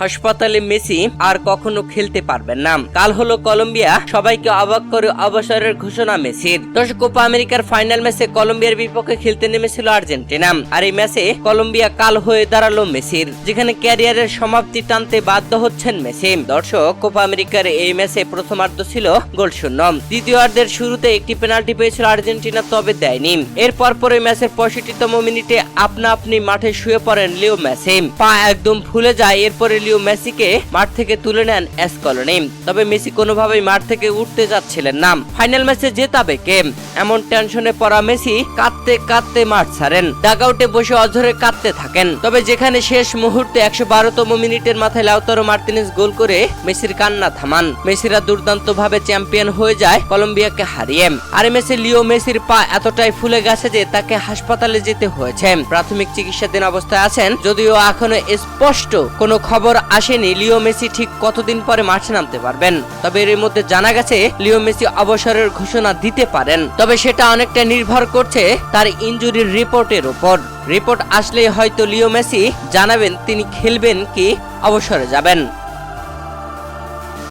হাসপাতালে মেসি আর কখনো খেলতে পারবেন না। কাল হলো কলম্বিয়া। সবাইকে অবাক করে অবসরের ঘোষণা মেসির। দর্শক, কোপা আমেরিকার ফাইনাল ম্যাচে কলম্বিয়ার বিপক্ষে খেলতে নেমেছিল আর্জেন্টিনা। আর এই ম্যাচে কলম্বিয়া কাল হয়ে দাঁড়াল মেসির। যেখানে ক্যারিয়ারের সমাপ্তি টানতে বাধ্য হচ্ছেন মেসি। দর্শক, কোপা আমেরিকার এই ম্যাচে প্রথমার্ধ ছিল গোল শূন্য। দ্বিতীয়ার্ধের শুরুতে একটি পেনাল্টি পেয়েছিল আর্জেন্টিনা, তবে দেয়নি। এরপর পরে ম্যাচের পঁয়ষট্টিতম মিনিটে আপনা আপনি মাঠে শুয়ে পড়েন লিও মেসি। পা একদম ফুলে যায়, এরপরে লিও মেসিকে মাঠ থেকে তুলে নেন এসকলনি তবে মেসি কোনোভাবেই মাঠ থেকে উঠতে যাচ্ছিলেন না। ফাইনাল ম্যাচে জেতাবে কে? এমন টেনশনে পড়া মেসি কাঁদতে কাঁদতে মাঠ ছাড়েন। ডাকআউটে বসে অঝরে কাঁদতে থাকেন। তবে যেখানে শেষ মুহূর্তে একশো বারোতম মিনিটের মাথায় লাউতারো মার্টিনেজ গোল করে মেসির কান্না থামান। মেসিরা দুর্দান্ত ভাবে চ্যাম্পিয়ন হয়ে যায় কলম্বিয়াকে হারিয়ে। আর মেসি লিও মেসির পা এতটাই ফুলে গেছে যে তাকে হাসপাতালে যেতে হয়েছে। প্রাথমিক চিকিৎসাধীন অবস্থায় আছেন যদিও এখনও স্পষ্ট কোনো খবর আসেনি লিও মেসি, ঠিক কতদিন পরে মাঠে নামতে পারবেন? তবে এর মধ্যে জানা গেছে, লিও মেসি অবসরের ঘোষণা দিতে পারেন। তবে সেটা অনেকটা নির্ভর করছে তার ইনজুরির রিপোর্টের উপর। রিপোর্ট আসলে হয়তো লিও মেসি জানাবেন তিনি খেলবেন কি অবসরে যাবেন।